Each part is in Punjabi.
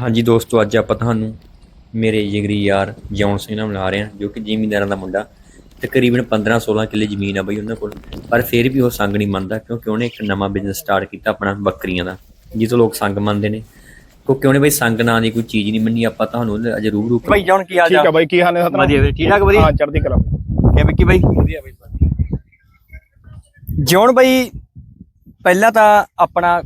ਹਾਂਜੀ ਦੋਸਤੋ ਅੱਜ ਆਪਾਂ ਤੁਹਾਨੂੰ ਮੇਰੇ ਜਿਗਰੀ ਯਾਰ ਜੌਨ ਸਿੰਘ ਨਾਲ ਮਿਲਾ ਰਹੇ ਹਾਂ ਜੋ ਕਿ ਜ਼ਿਮੀਂਦਾਰਾਂ ਦਾ ਮੁੰਡਾ। ਤਕਰੀਬਨ 15-16 ਕਿੱਲੇ ਜ਼ਮੀਨ ਆ ਬਈ ਉਹਨਾਂ ਕੋਲ। ਪਰ ਫਿਰ ਵੀ ਉਹ ਸੰਗ ਨਹੀਂ ਮੰਨਦਾ ਕਿਉਂਕਿ ਉਹਨੇ ਇੱਕ ਨਵਾਂ ਬਿਜ਼ਨਸ ਸਟਾਰਟ ਕੀਤਾ ਆਪਣਾ ਬੱਕਰੀਆਂ ਦਾ ਜਿਸ ਤੋਂ ਲੋਕ ਸੰਗ ਮੰਨਦੇ ਨੇ। ਕਿਉਂਕਿ ਉਹਨੇ ਬਈ ਸੰਗ ਨਾਂ ਦੀ ਕੋਈ ਚੀਜ਼ ਨਹੀਂ ਮੰਨੀ ਆਪਾਂ ਤੁਹਾਨੂੰ ਅੱਜ ਰੂਬਰੂ ਭਾਈ ਜੌਨ ਕੀ ਹਾਲ ਠੀਕ ਆ ਚਾਲ ਬਾਈ ਕੀ ਹਾਲ ਨੇ ਸਤਨਾਮ? ਵਧੀਆ ਵੀਰੇ, ਠੀਕ ਠਾਕ ਵਧੀਆ? ਹਾਂ ਚੜ੍ਹਦੀ ਕਲਾ ਕਿਵੇਂ ਵਿੱਕੀ ਬਾਈ? ਵਧੀਆ ਬਾਈ ਜੌਨ ਬਾਈ ਪਹਿਲਾਂ ਤਾਂ ਆਪਣਾ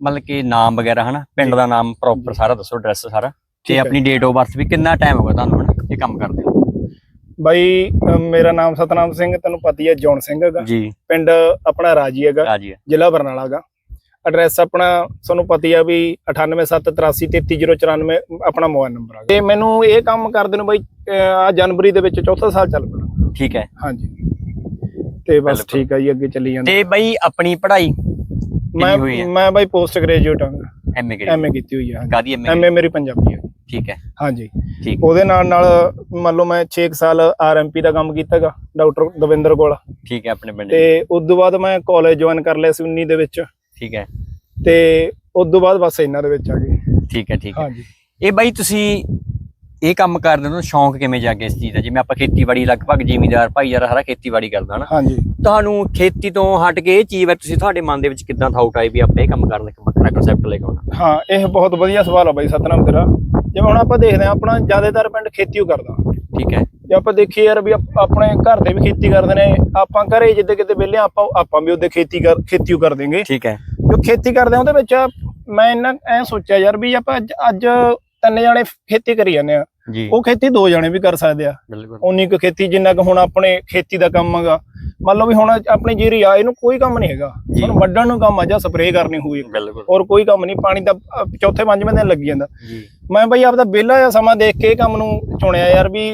ਮਤਲਬ ਕਿ ਨਾਮ ਵਗੈਰਾ ਹਨਾ? ਪਿੰਡ ਦਾ ਨਾਮ ਪ੍ਰੋਪਰ ਸਾਰਾ ਦੱਸੋ ਐਡਰੈਸ ਸਾਰਾ। ਤੇ ਹੈ। ਆਪਣੀ ਡੇਟ ਆਫ ਬਰਥ ਵੀ ਕਿੰਨਾ ਟਾਈਮ ਹੋ ਗਿਆ ਤੁਹਾਨੂੰ ਹਨਾ? ਇਹ ਕੰਮ ਕਰਦੇ ਨੂੰ? ਬਾਈ ਮੇਰਾ ਨਾਮ ਸਤਨਾਮ ਸਿੰਘ ਤੈਨੂੰ ਪਤੀ ਹੈ ਜੌਨ ਸਿੰਘ ਹੈਗਾ। ਪਿੰਡ ਆਪਣਾ ਰਾਜੀ ਹੈਗਾ ਜ਼ਿਲ੍ਹਾ ਬਰਨਾਲਾ ਹੈਗਾ। ਐਡਰੈਸ ਆਪਣਾ ਤੁਹਾਨੂੰ ਪਤੀ ਆ ਵੀ 9873833094 ਆਪਣਾ ਮੋਬਾਈਲ ਨੰਬਰ ਆ ਤੇ ਮੈਨੂੰ ਇਹ ਕੰਮ ਕਰਦੇ ਨੂੰ ਬਾਈ ਆ ਜਨਵਰੀ ਦੇ ਵਿੱਚ ਚੌਥਾ ਸਾਲ ਚੱਲ ਪੈਣਾ ਠੀਕ ਹੈ। ਹਾਂਜੀ। ਤੇ ਬਸ। ਠੀਕ ਆ ਜੀ ਅੱਗੇ ਚੱਲੀ ਜਾਂਦਾ। ਤੇ ਬਾਈ ਆਪਣੀ ਪੜ੍ਹਾਈ? ਮੈਂ ਹੋਈ ਹੈ? ਮੈਂ ਬਾਈ ਪੋਸਟ ਗ੍ਰੈਜੂਏਟ ਹਾਂ। ਐਮਏ ਐਮਏ ਕੀਤੀ ਹੋਈ ਹੈ ਕਾਦੀ ਐਮਏ ਐਮਏ ਮੇਰੀ ਪੰਜਾਬੀ ਹੈ ਠੀਕ ਹੈ। ਹਾਂਜੀ। ਠੀਕ ਉਹਦੇ ਨਾਲ ਨਾਲ ਮੰਨ ਲਓ ਮੈਂ 6 ਸਾਲ ਆਰਐਮਪੀ ਦਾ ਕੰਮ ਕੀਤਾਗਾ ਡਾਕਟਰ ਦਵਿੰਦਰ ਕੋਲ। ਠੀਕ ਹੈ ਆਪਣੇ ਪਿੰਡ ਤੇ ਉਸ ਤੋਂ ਬਾਅਦ ਮੈਂ ਕਾਲਜ ਜੁਆਇਨ ਕਰ ਲਿਆ ਸੀ 19 ਦੇ ਵਿੱਚ। ਠੀਕ ਹੈ। ਤੇ ਉਸ ਤੋਂ ਬਾਅਦ ਬਸ ਇਹਨਾਂ ਦੇ ਵਿੱਚ ਆ ਗਏ। ਠੀਕ ਹੈ ਠੀਕ ਹੈ। ਹਾਂਜੀ। ਇਹ ਬਾਈ ਤੁਸੀਂ ਇਹ ਕੰਮ ਕਰਦੇ ਹੋ ਸ਼ੌਂਕ ਕਿਵੇਂ ਜਾਗੇ ਇਸ ਚੀਜ਼ ਦਾ? ਜਿਵੇਂ ਆਪਾਂ ਖੇਤੀਬਾੜੀ ਲਗਭਗ ਜ਼ਿਮੀਂਦਾਰ ਭਾਈਚਾਰਾ ਸਾਰਾ ਖੇਤੀਬਾੜੀ ਕਰਦਾ ਹਨਾ? ਹਾਂਜੀ। ਤੁਹਾਨੂੰ ਖੇਤੀ ਤੋਂ ਹਟ ਕੇ ਇਹ ਚੀਜ਼ ਹੈ ਤੁਸੀਂ ਤੁਹਾਡੇ ਮਨ ਦੇ ਵਿੱਚ ਕਿੱਦਾਂ ਥਾਊਟ ਆਈ ਵੀ ਆਪਾਂ ਇਹ ਕੰਮ ਕਰਨ ਇੱਕ ਵੱਖਰਾ ਕਨਸੈਪਟ ਲੈ ਕੇ ਆਉਣਾ? ਹਾਂ ਇਹ ਬਹੁਤ ਵਧੀਆ ਸਵਾਲ ਆ ਬਾਈ ਸਤਨਾਮ ਤੇਰਾ। ਜਿਵੇਂ ਹੁਣ ਆਪਾਂ ਦੇਖਦੇ ਆ ਆਪਣਾ ਜ਼ਿਆਦਾਤਰ ਪਿੰਡ ਖੇਤੀ ਓ ਕਰਦਾ। ਠੀਕ ਹੈ। ਜੇ ਆਪਾਂ ਦੇਖੀਏ ਯਾਰ ਵੀ ਆਪ- ਆਪਣੇ ਘਰ ਦੇ ਵੀ ਖੇਤੀ ਕਰਦੇ ਨੇ ਆਪਾਂ ਘਰੇ ਜਿੱਦੇ ਕਿਤੇ ਵਿਹਲੇ ਆਪਾਂ ਆਪਾਂ ਵੀ ਉਹਦੇ ਖੇਤੀ ਕਰ ਖੇਤੀ ਓ ਕਰ ਦੇਂਗੇ। ਠੀਕ ਹੈ। ਜੋ ਖੇਤੀ ਕਰਦੇ ਆ ਉਹਦੇ ਵਿੱਚ ਮੈਂ ਇਹਨਾਂ ਐ ਸੋਚਿਆ ਯਾਰ ਵੀ ਆਪਾਂ ਅੱਜ- ਅੱਜ ਤਿੰਨ ਜਾਣੇ ਖੇਤੀ ਕਰੀ ਜਾਂਦੇ ਆ। ਜੀ। ਉਹ ਖੇਤੀ ਦੋ ਜਾਣੇ ਵੀ ਕਰ ਸਕਦੇ ਆ। ਉਨੀ ਕੁ ਖੇਤੀ ਜਿੰਨਾ ਕੁ ਹੁਣ ਆਪਣੇ ਖੇਤੀ ਦਾ ਕੰਮ ਹੈਗਾ। ਮੰਨ ਲਓ ਵੀ ਹੁਣ ਆਪਣੀ ਜੀਰੀ ਆ ਇਹਨੂੰ ਕੋਈ ਕੰਮ ਨਹੀਂ ਹੈਗਾ। ਜੀ। ਹੁਣ ਵੱਢਣ ਨੂੰ ਕੰਮ ਆ ਜਾਂ ਸਪਰੇਅ ਕਰਨੀ ਹੋਈ। ਔਰ ਕੋਈ ਕੰਮ ਨਹੀਂ। ਪਾਣੀ ਦਾ ਚੌਥੇ ਪੰਜਵੇਂ ਦਿਨ ਲੱਗੀ ਜਾਂਦਾ। ਜੀ। ਮੈਂ ਬਈ ਆਪਦਾ ਵਿਹਲਾ ਜਿਹਾ ਸਮਾਂ ਦੇਖ ਕੇ ਇਹ ਕੰਮ ਨੂੰ ਚੁਣਿਆ ਯਾਰ ਵੀ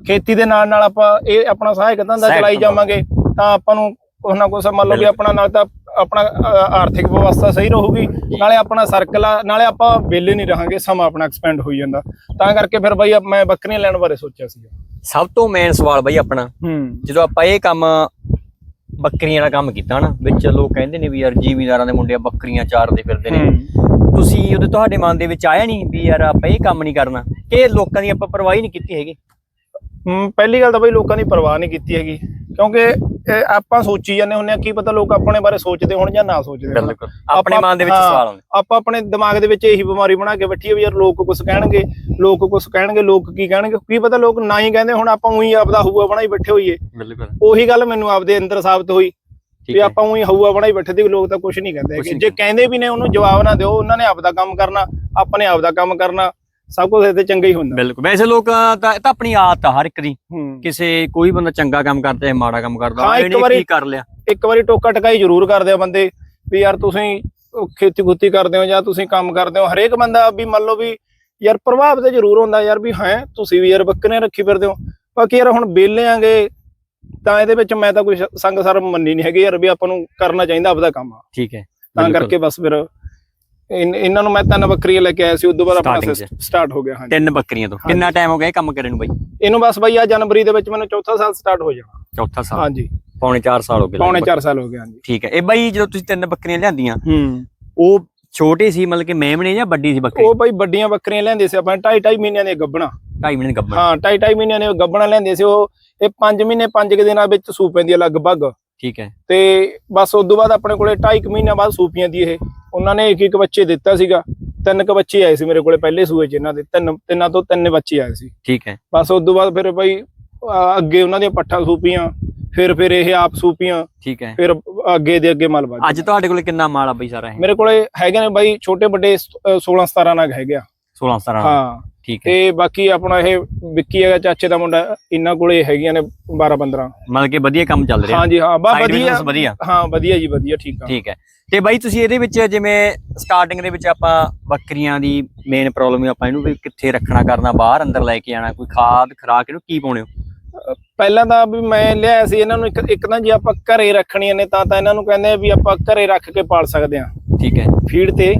ਖੇਤੀ ਦੇ ਨਾਲ ਨਾਲ ਆਪਾਂ ਇਹ ਆਪਣਾ ਸਹਾਇਕ ਧੰਦਾ ਚਲਾਈ। ਜਾਵਾਂਗੇ। ਤਾਂ ਆਪਾਂ ਨੂੰ ਕੁਛ ਨਾ ਕੁਛ ਮੰਨ ਲਓ ਵੀ। ਆਪਣਾ ਨਾਲ ਤਾਂ ਆਪਣਾ ਆਰਥਿਕ ਵਿਵਸਥਾ ਸਹੀ ਰਹੂਗੀ ਨਾਲੇ ਆਪਣਾ ਸਰਕਲ ਆ ਨਾਲੇ ਆਪਾਂ ਵਿਹਲੇ ਨਹੀਂ ਰਹਾਂਗੇ ਸਮਾਂ ਆਪਣਾ ਐਕਸਪੈਂਡ ਹੋਈ ਜਾਂਦਾ। ਤਾਂ ਕਰਕੇ ਫਿਰ ਬਈ ਮੈਂ ਬੱਕਰੀਆਂ ਲੈਣ ਬਾਰੇ ਸੋਚਿਆ ਸੀ ਸਭ ਤੋਂ ਮੇਨ ਸਵਾਲ ਬਾਈ ਆਪਣਾ ਜਦੋਂ ਆਪਾਂ ਇਹ ਕੰਮ ਬੱਕਰੀਆਂ ਦਾ ਕੰਮ ਕੀਤਾ ਨਾ ਵਿੱਚ ਲੋਕ ਕਹਿੰਦੇ ਨੇ ਵੀ ਯਾਰ ਜ਼ਿਮੀਂਦਾਰਾਂ ਦੇ ਮੁੰਡੇ ਬੱਕਰੀਆਂ ਚਾਰਦੇ ਫਿਰਦੇ ਨੇ। ਤੁਸੀਂ ਉਹਦੇ ਤੁਹਾਡੇ ਮਨ ਦੇ ਵਿੱਚ ਆਇਆ ਨਹੀਂ ਵੀ ਯਾਰ ਆਪਾਂ ਇਹ ਕੰਮ ਨਹੀਂ ਕਰਨਾ? ਕਿ ਲੋਕਾਂ ਦੀ ਆਪਾਂ ਪਰਵਾਹ ਹੀ ਨਹੀਂ ਕੀਤੀ ਹੈਗੀ? ਪਹਿਲੀ ਗੱਲ ਤਾਂ ਬਈ ਲੋਕਾਂ ਦੀ ਪਰਵਾਹ ਨਹੀਂ ਕੀਤੀ ਹੈਗੀ। ਕਿਉਂਕਿ ਇਹ ਆਪਾਂ ਸੋਚੀ ਜਾਂਦੇ ਹੁੰਦੇ ਆ ਕੀ ਪਤਾ ਲੋਕ ਆਪਣੇ ਬਾਰੇ ਸੋਚਦੇ ਹੋਣ ਜਾਂ ਨਾ ਸੋਚਦੇ ਹੋਣ। ਬਿਲਕੁਲ। ਆਪਣੇ ਆਪਾਂ- ਮਨ ਦੇ ਵਿੱਚ ਸਵਾਲ ਆਉਂਦੇ ਆਪਾਂ ਆਪਣੇ ਦਿਮਾਗ ਦੇ ਵਿੱਚ ਇਹੀ ਬਿਮਾਰੀ ਬਣਾ ਕੇ ਬੈਠੀ ਹੈ ਵੀ ਯਾਰ ਲੋਕ ਕੁਝ ਕਹਿਣਗੇ ਲੋਕ ਕੁਝ ਕਹਿਣਗੇ ਲੋਕ ਕੀ ਕਹਿਣਗੇ ਕੀ ਪਤਾ ਲੋਕ ਨਾ ਹੀ ਕਹਿੰਦੇ ਹੁਣ ਆਪਾਂ ਉਹੀ ਆਪਦਾ ਹੂਆ ਬਣਾਈ ਬੈਠੇ ਹੋਈਏ। ਬਿਲਕੁਲ। ਉਹੀ ਗੱਲ ਮੈਨੂੰ ਆਪਦੇ ਅੰਦਰ ਸਾਬਤ ਹੋਈ ਵੀ ਆਪਾਂ ਉਹੀ ਹੂਆ ਬਣਾਈ ਬੈਠੇ ਦੀ ਲੋਕ ਤਾਂ ਕੁਝ ਨਹੀਂ ਕਹਿੰਦੇ ਜੇ ਕਹਿੰਦੇ। ਵੀ ਨੇ ਉਹਨੂੰ ਜਵਾਬ ਨਾ ਦਿਓ ਉਹਨਾਂ ਨੇ ਆਪਦਾ ਕੰਮ ਕਰਨਾ ਆਪਣੇ ਆਪਦਾ ਕੰਮ ਕਰਨਾ ਸਭ ਕੁਝ ਇੱਥੇ ਚੰਗਾ ਹੀ ਹੁੰਦਾ। ਬਿਲਕੁਲ। ਵੈਸੇ ਲੋਕ ਤਾਂ ਇਹ ਤਾਂ ਆਪਣੀ ਆਦਤ ਆ ਹਰ ਇੱਕ ਦੀ। ਹੂੰ। ਕਿਸੇ ਕੋਈ ਬੰਦਾ ਚੰਗਾ ਕੰਮ ਕਰਦਾ ਹੈ ਮਾੜਾ ਕੰਮ ਕਰਦਾ ਹਾਂ, ਇਹ ਇੱਕ ਨਹੀਂ ਵਾਰੀ- ਕੀ ਕਰ ਲਿਆ? ਇੱਕ ਵਾਰੀ ਟੋਕਾ ਟਕਾਈ ਜ਼ਰੂਰ ਕਰਦੇ ਆ ਬੰਦੇ ਵੀ ਯਾਰ ਤੁਸੀਂ ਉਹ ਖੇਤੀ ਖੁੱਤੀ ਕਰਦੇ ਹੋ ਜਾਂ ਤੁਸੀਂ ਕੰਮ ਕਰਦੇ ਹੋ। ਹਰੇਕ ਬੰਦਾ ਵੀ ਮੰਨ ਲਓ ਵੀ ਯਾਰ ਪ੍ਰਭਾਵ ਤੇ ਜ਼ਰੂਰ ਹੁੰਦਾ ਯਾਰ ਵੀ ਹੈ ਤੁਸੀਂ ਵੀ ਯਾਰ ਬੱਕਰੀਆਂ ਰੱਖੀ ਫਿਰਦੇ ਹੋ। ਬਾਕੀ ਯਾਰ ਹੁਣ ਵਿਹਲੇ ਆਂਗੇ ਤਾਂ ਇਹਦੇ ਵਿੱਚ ਮੈਂ ਤਾਂ ਕੋਈ ਸ਼- ਸੰਗ ਸਰ ਮੰਨੀ ਨਹੀਂ ਹੈਗੀ ਯਾਰ ਵੀ ਆਪਾਂ ਨੂੰ ਕਰਨਾ ਚਾਹੀਦਾ ਆਪਦਾ ਕੰਮ। ਠੀਕ ਹੈ। ਤਾਂ ਬਿਲਕੁਲ। ਕਰਕੇ ਬਸ ਫਿਰ ਇਨ- ਇਹਨਾਂ ਨੂੰ ਮੈਂ ਤਿੰਨ ਬੱਕਰੀਆਂ ਲੈ ਕੇ ਆਇਆ ਸੀ ਉਦੋਂ ਬਾਅਦ ਆਪਣਾ Starting ਸਟਾਰਟ ਹੋ ਗਿਆ ਹਾਂਜੀ। ਤਿੰਨ ਬੱਕਰੀਆਂ ਤੋਂ। ਕਿੰਨਾ ਟਾਈਮ ਹੋ ਗਿਆ ਇਹ ਕੰਮ ਕਰਨ ਨੂੰ ਬਾਈ? ਇਹਨੂੰ ਬਸ ਬਈ ਆ ਜਨਵਰੀ ਦੇ ਵਿੱਚ ਮੈਨੂੰ ਚੌਥਾ ਸਾਲ ਸਟਾਰਟ ਹੋ ਜਾਣਾ। ਚੌਥਾ ਸਾਲ। ਹਾਂਜੀ। ਪੌਣੇ 4 ਸਾਲ ਹੋ ਗਏ ਪੌਣੇ ਲਗਭਗ। 4 ਸਾਲ ਹੋ ਗਏ ਹਾਂਜੀ। ਠੀਕ ਹੈ। ਇਹ ਬਾਈ ਜਦੋਂ ਤੁਸੀਂ ਤਿੰਨ ਬੱਕਰੀਆਂ ਲਿਆਂਦੀਆਂ ਹੂੰ। ਉਹ ਛੋਟੇ ਸੀ ਮਤਲਬ ਕਿ ਮੇਮਣੇ ਜਾਂ ਵੱਡੀ ਸੀ ਬੱਕਰੀ? ਉਹ ਭਾਈ ਵੱਡੀਆਂ ਬੱਕਰੀਆਂ ਲੈਂਦੇ ਸੀ ਆਪਾਂ ਢਾਈ ਢਾਈ ਮਹੀਨਿਆਂ ਦੇ ਗੱਬਣਾ। 2.5 ਮਹੀਨੇ ਗੱਭਣ ਹਾਂ ਢਾਈ ਢਾਈ ਮਹੀਨਿਆਂ ਦੇ ਗੱਬਣਾ ਲੈਂਦੇ ਸੀ ਉਹ ਇਹ 5 ਮਹੀਨੇ 5 ਦਿਨਾਂ ਵਿੱਚ ਸੂ ਪੈਂਦੀ ਲਗਭਗ। ਠੀਕ ਹੈ। ਤੇ ਬਸ ਉਸ ਤੋਂ ਬਾਅਦ ਆਪਣੇ ਕੋਲੇ ਢਾਈ ਕੁ ਮਹੀਨਿਆਂ ਬਾਅਦ ਸੂ ਪੀਂਦੀ ਇਹ ਉਹਨਾਂ ਨੇ ਇੱਕ ਇੱਕ ਬੱਚੇ ਦਿੱਤਾ ਸੀਗਾ। ਤਿੰਨ ਕੁ ਬੱਚੇ ਆਏ ਸੀ ਮੇਰੇ ਕੋਲੇ ਪਹਿਲੇ ਸੂਏ 'ਚ ਇਹਨਾਂ ਦੇ ਤਿੰਨ ਤਿੰਨਾਂ ਤੋਂ ਤਿੰਨ ਬੱਚੇ ਆਏ ਸੀ। ਠੀਕ ਹੈ। ਬਸ ਉਸ ਤੋਂ ਬਾਅਦ ਫਿਰ ਭਾਈ ਅਹ ਅੱਗੇ ਉਹਨਾਂ ਦੀਆਂ ਪੱਠਾਂ ਸੂਪੀਆਂ ਫਿਰ ਫਿਰ ਇਹ ਆਪ ਸੂਪੀਆਂ ਠੀਕ ਹੈ। ਫਿਰ ਅੱਗੇ ਦੇ ਅੱਗੇ ਮਲ ਵੱਧ ਅੱਜ ਤੁਹਾਡੇ ਕੋਲ ਕਿੰਨਾ ਮਾਲ ਆ ਬਈ ਸਾਰਾ ਇਹ? ਮੇਰੇ ਕੋਲੇ ਹੈਗੇ ਨੇ ਬਾਈ ਛੋਟੇ ਵੱਡੇ 16 17 ਨਗ ਹੈਗੇ ਆ। 16 17 ਹਾਂ। ਠੀਕ ਹੈ। ਤੇ ਬਾਕੀ ਆਪਣਾ ਇਹ ਵਿੱਕੀ ਹੈਗਾ ਚਾਚੇ ਦਾ ਮੁੰਡਾ ਇਹਨਾਂ ਕੋਲੇ ਹੈਗੀਆਂ ਨੇ 12 15 ਮਤਲਬ ਕਿ ਵਧੀਆ ਕੰਮ ਚੱਲ ਰਿਹਾ। ਹਾਂਜੀ ਹਾਂ ਬਾ Side ਵਧੀਆ। business ਵਧੀਆ। ਹਾਂ ਵਧੀਆ ਜੀ ਵਧੀਆ ਠੀਕ ਆ। ਠੀਕ ਹੈ। ਤੇ ਬਾਈ ਤੁਸੀਂ ਇਹਦੇ ਵਿੱਚ ਜਿਵੇਂ ਸਟਾਰਟਿੰਗ ਦੇ ਵਿੱਚ ਆਪਾਂ ਬੱਕਰੀਆਂ ਦੀ ਮੇਨ ਪ੍ਰੋਬਲਮ ਆਪਾਂ ਇਹਨੂੰ ਵੀ ਕਿੱਥੇ ਰੱਖਣਾ ਕਰਨਾ ਬਾਹਰ ਅੰਦਰ ਲੈ ਕੇ ਆਣਾ ਕੋਈ ਖਾਦ ਖਰਾਕ ਇਹਨੂੰ ਕੀ ਪਾਉਣੇ ਹੋ? ਪਹਿਲਾਂ ਤਾਂ ਵੀ ਮੈਂ ਲਿਆਇਆ ਸੀ ਇਹਨਾਂ ਨੂੰ ਇੱਕ ਇੱਕ ਨਾ ਜੇ ਆਪਾਂ ਘਰੇ ਰੱਖਣੀਆਂ ਨੇ ਤਾਂ ਤਾਂ ਇਹਨਾਂ ਨੂੰ ਕਹਿੰਦੇ ਆ ਵੀ ਆਪਾਂ ਘਰੇ ਰੱਖ ਕੇ ਪਾਲ ਸਕਦੇ ਆ। ਠੀਕ ਹੈ। ਫੀਡ ਤੇ